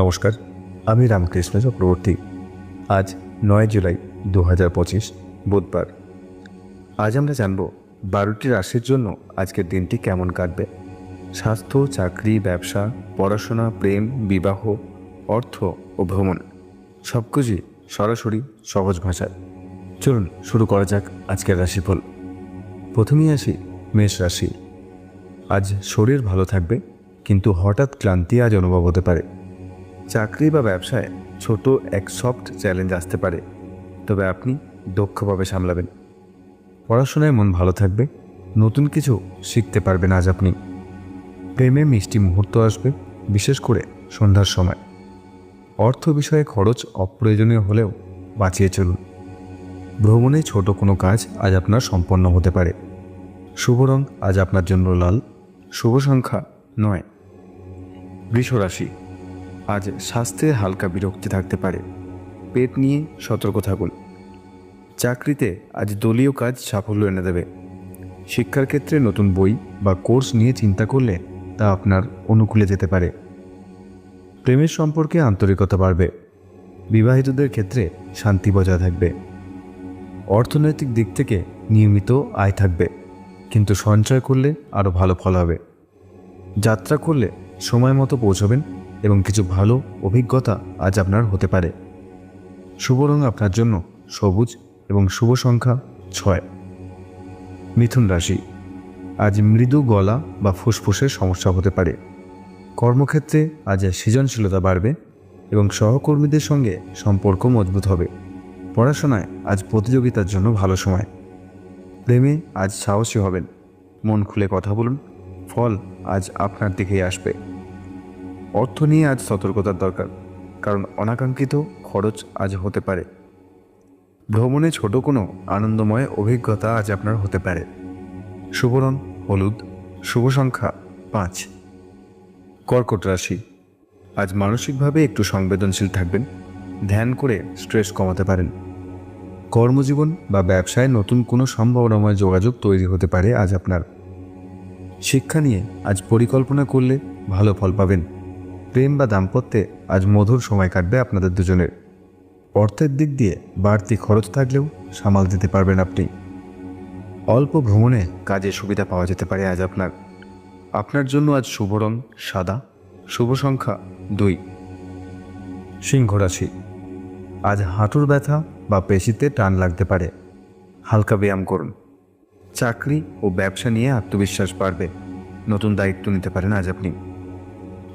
নমস্কার, আমি রামকৃষ্ণ চক্রবর্তী। আজ নয় জুলাই দু হাজার পঁচিশ, বুধবার। আজ আমরা জানব বারোটি রাশির জন্য আজকের দিনটি কেমন কাটবে। স্বাস্থ্য, চাকরি, ব্যবসা, পড়াশোনা, প্রেম, বিবাহ, অর্থ ও ভ্রমণ সব কিছুই সরাসরি সহজ ভাষায়। চলুন শুরু করা যাক আজকের রাশিফল। প্রথমেই আসি মেষ রাশি। আজ শরীর ভালো থাকবে, কিন্তু হঠাৎ ক্লান্তি আজ অনুভব হতে পারে। চাকরি বা ব্যবসায় ছোট এক সফট চ্যালেঞ্জ আসতে পারে। তবে আপনি দক্ষভাবে সামলাবেন। পড়াশোনায় মন ভালো থাকবে। নতুন কিছু শিখতে পারবেন আজ আপনি। প্রেমে মিষ্টি মুহূর্ত আসবে, বিশেষ করে সন্ধ্যার সময়। অর্থ বিষয়ে খরচ অপ্রয়োজনীয় হলেও বাঁচিয়ে চলুন। ভ্রমণে ছোট কোনো কাজ আজ আপনার সম্পন্ন হতে পারে। শুভ রং আজ আপনার জন্য লাল, শুভ সংখ্যা নয়। বৃষ রাশি আজ স্বাস্থ্যে হালকা বিরক্তি থাকতে পারে। পেট নিয়ে সতর্ক থাকুন। চাকরিতে আজ দলীয় কাজ সাফল্য এনে দেবে। শিক্ষার ক্ষেত্রে নতুন বই বা কোর্স নিয়ে চিন্তা করলে তা আপনার অনুকূলে যেতে পারে। প্রেমের সম্পর্কে আন্তরিকতা বাড়বে। বিবাহিতদের ক্ষেত্রে শান্তি বজায় থাকবে। অর্থনৈতিক দিক থেকে নিয়মিত আয় থাকবে, কিন্তু সঞ্চয় করলে আরও ভালো ফল হবে। যাত্রা করলে সময় মতো পৌঁছবেন এবং কিছু ভালো অভিজ্ঞতা আজ আপনার হতে পারে। শুভ রং আপনার জন্য সবুজ এবং শুভ সংখ্যা ছয়। মিথুন রাশি। আজ মৃদু গলা বা ফুসফুসের সমস্যা হতে পারে। কর্মক্ষেত্রে আজ সৃজনশীলতা বাড়বে এবং সহকর্মীদের সঙ্গে সম্পর্ক মজবুত হবে। পড়াশোনায় আজ প্রতিযোগিতার জন্য ভালো সময়। প্রেমে আজ সাহসী হবেন। মন খুলে কথা বলুন। ফল আজ আপনার দিকেই আসবে। অর্থ নিয়ে আজ সতর্কতার দরকার, কারণ অনাকাঙ্ক্ষিত খরচ আজ হতে পারে। ভ্রমণে ছোট কোনো আনন্দময় অভিজ্ঞতা আজ আপনার হতে পারে। শুভ রং হলুদ, শুভ সংখ্যা পাঁচ। কর্কট রাশি। আজ মানসিকভাবে একটু সংবেদনশীল থাকবেন, ধ্যান করে স্ট্রেস কমাতে পারেন। কর্মজীবন বা ব্যবসায় নতুন কোনো সম্ভাবনাময় যোগাযোগ তৈরি হতে পারে আজ আপনার। শিক্ষা নিয়ে আজ পরিকল্পনা করলে ভালো ফল পাবেন। প্রেম বা দাম্পত্যে আজ মধুর সময় কাটবে আপনাদের দুজনের। অর্থের দিক দিয়ে বাড়তি খরচ থাকলেও সামাল দিতে পারবেন আপনি। অল্প ভ্রমণে কাজে সুবিধা পাওয়া যেতে পারে আজ আপনার। আপনার জন্য আজ শুভ রং সাদা, শুভ সংখ্যা দুই। সিংহ রাশি। আজ হাঁটুর ব্যথা বা পেশিতে টান লাগতে পারে। হালকা ব্যায়াম করুন। চাকরি ও ব্যবসা নিয়ে আত্মবিশ্বাস বাড়বে। নতুন দায়িত্ব নিতে পারেন আজ আপনি।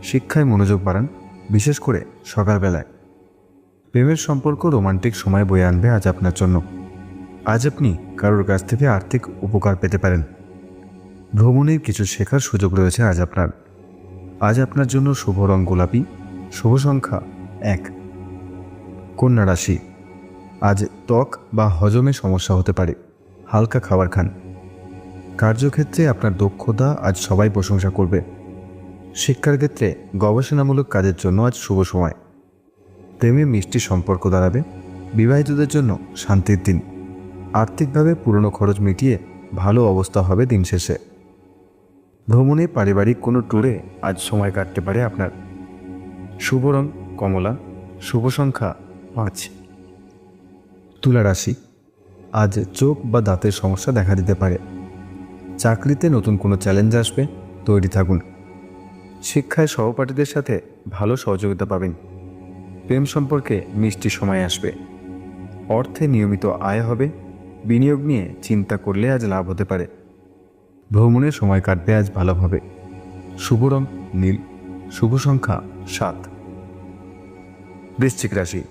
শিক্ষায় মনোযোগ বাড়ান, বিশেষ করে সকালবেলায়। প্রেমের সম্পর্ক রোমান্টিক সময় বয়ে আনবে আজ আপনার জন্য। আজ আপনি কারোর কাছ থেকে আর্থিক উপকার পেতে পারেন। ভ্রমণের কিছু শেখার সুযোগ রয়েছে আজ আপনার। আজ আপনার জন্য শুভ রং গোলাপি, শুভ সংখ্যা এক। কন্যা রাশি, আজ ত্বক বা হজমে সমস্যা হতে পারে, হালকা খাবার খান। কার্যক্ষেত্রে আপনার দক্ষতা আজ সবাই প্রশংসা করবে। শিক্ষার ক্ষেত্রে গবেষণামূলক কাজের জন্য আজ শুভ সময়। প্রেমে মিষ্টি সম্পর্ক দাঁড়াবে, বিবাহিতদের জন্য শান্তির দিন, আর্থিকভাবে পুরনো খরচ মিটিয়ে ভালো অবস্থা হবে দিন শেষে। ভ্রমণে পারিবারিক কোনো ট্যুরে আজ সময় কাটতে পারে আপনার। শুভ রং কমলা, শুভ সংখ্যা পাঁচ। তুলা রাশি, আজ চোখ বা দাঁতের সমস্যা দেখা দিতে পারে। চাকরিতে নতুন কোনো চ্যালেঞ্জ আসবে, তৈরি থাকুন। শিক্ষায় সহপাঠীদের সাথে ভালো সহযোগিতা পাবেন। প্রেম সম্পর্কে মিষ্টি সময় আসবে। অর্থে নিয়মিত আয় হবে। বিনিয়োগ নিয়ে চিন্তা করলে আজ লাভ হতে পারে। ভ্রমণের সময় কাটবে, আজ ভালোভাবে শুভ রং নীল, শুভ সংখ্যা সাত। বৃশ্চিক রাশি,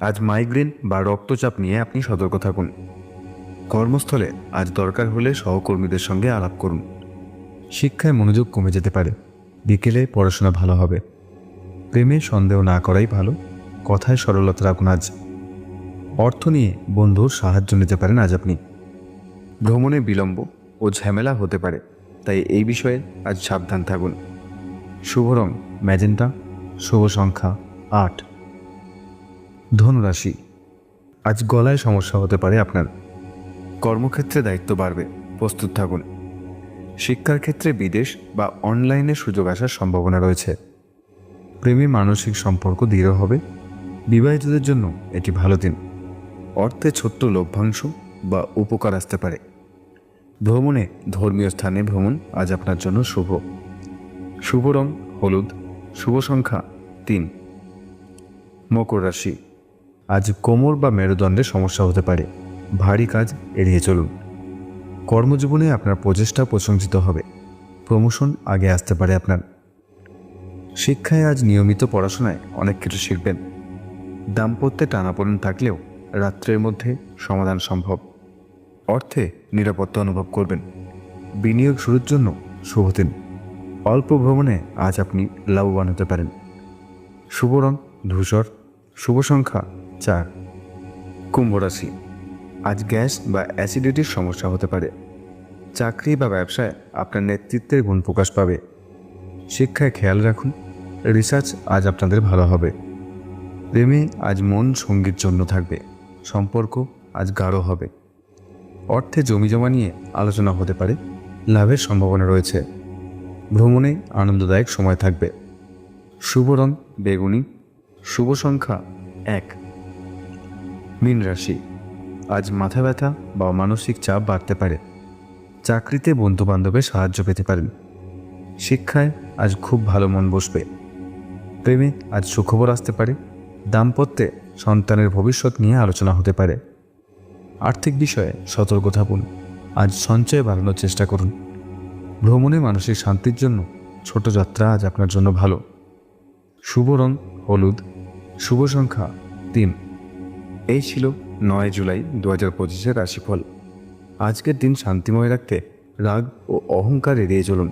আজ মাইগ্রেন বা রক্তচাপ নিয়ে আপনি সতর্ক থাকুন। কর্মস্থলে আজ দরকার হলে সহকর্মীদের সঙ্গে আলাপ করুন। শিক্ষায় মনোযোগ কমে যেতে পারে। বিকেলে পড়াশোনা ভালো হবে। প্রেমে সন্দেহ না করাই ভালো। কথায় সরলতা রাখুন আজ। অর্থ নিয়ে বন্ধুর সাহায্য নিতে পারেন আজ আপনি। ভ্রমণে বিলম্ব ও ঝামেলা হতে পারে, তাই এই বিষয়ে আজ সাবধান থাকুন। শুভ রং, ম্যাজেন্টা, শুভ সংখ্যা, আট। ধনুরাশি আজ গলায় সমস্যা হতে পারে আপনার। কর্মক্ষেত্রে দায়িত্ব বাড়বে, প্রস্তুত থাকুন। শিক্ষার ক্ষেত্রে বিদেশ বা অনলাইনে সুযোগ আসার সম্ভাবনা রয়েছে। প্রেমী মানসিক সম্পর্ক দৃঢ় হবে। বিবাহিতদের জন্য এটি ভালো দিন। অর্থে ছোট্ট লভ্যাংশ বা উপকার আসতে পারে। ভ্রমণে ধর্মীয় স্থানে ভ্রমণ আজ আপনার জন্য শুভ। শুভ রং, হলুদ। শুভ সংখ্যা তিন। মকর রাশি। আজ কোমর বা মেরুদণ্ডের সমস্যা হতে পারে। ভারী কাজ এড়িয়ে চলুন। কর্মজীবনে আপনার প্রচেষ্টা প্রশংসিত হবে। প্রমোশন আগে আসতে পারে আপনার। শিক্ষায় আজ নিয়মিত পড়াশোনায় অনেক কিছু শিখবেন। দাম্পত্যে টানাপোড়েন থাকলেও রাত্রের মধ্যে সমাধান সম্ভব। অর্থে নিরাপত্তা অনুভব করবেন। বিনিয়োগ শুরুর জন্য শুভ দিন। অল্প ভ্রমণে আজ আপনি লাভবান হতে পারেন। শুভ রং, ধূসর। শুভ সংখ্যা চার। কুম্ভ রাশি। আজ গ্যাস বা অ্যাসিডিটির সমস্যা হতে পারে। চাকরি বা ব্যবসায় আপনার নেতৃত্বের গুণ প্রকাশ পাবে। শিক্ষায় খেয়াল রাখুন, রিসার্চ আজ আপনাদের ভালো হবে। প্রেমে আজ মন সঙ্গীর জন্য থাকবে, সম্পর্ক আজ গাঢ় হবে। অর্থে জমি জমা নিয়ে আলোচনা হতে পারে, লাভের সম্ভাবনা রয়েছে। ভ্রমণে আনন্দদায়ক সময় থাকবে। শুভ রং, বেগুনি, শুভ সংখ্যা এক। মীন রাশি। আজ মাথা ব্যথা বা মানসিক চাপ বাড়তে পারে। চাকরিতে বন্ধু বান্ধবের সাহায্য পেতে পারেন। শিক্ষায় আজ খুব ভালো মন বসবে। প্রেমে আজ সুখবর আসতে পারে। দাম্পত্যে সন্তানের ভবিষ্যৎ নিয়ে আলোচনা হতে পারে। আর্থিক বিষয়ে সতর্ক থাকুন। আজ সঞ্চয় বাড়ানোর চেষ্টা করুন। ভ্রমণে মানসিক শান্তির জন্য ছোট যাত্রা আজ আপনার জন্য ভালো। শুভ রং, হলুদ। শুভ সংখ্যা, তিন। এই ছিল নয় জুলাই দু হাজার পঁচিশের রাশিফল। আজকের দিন শান্তিময় রাখতে রাগ ও অহংকারে এড়িয়ে চলুন।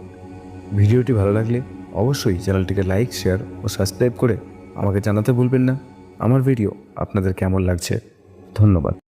ভিডিওটি ভালো লাগলে অবশ্যই চ্যানেলটিকে লাইক, শেয়ার ও সাবস্ক্রাইব করে আমাকে জানাতে ভুলবেন না। আমার ভিডিও আপনাদের কেমন লাগছে? ধন্যবাদ।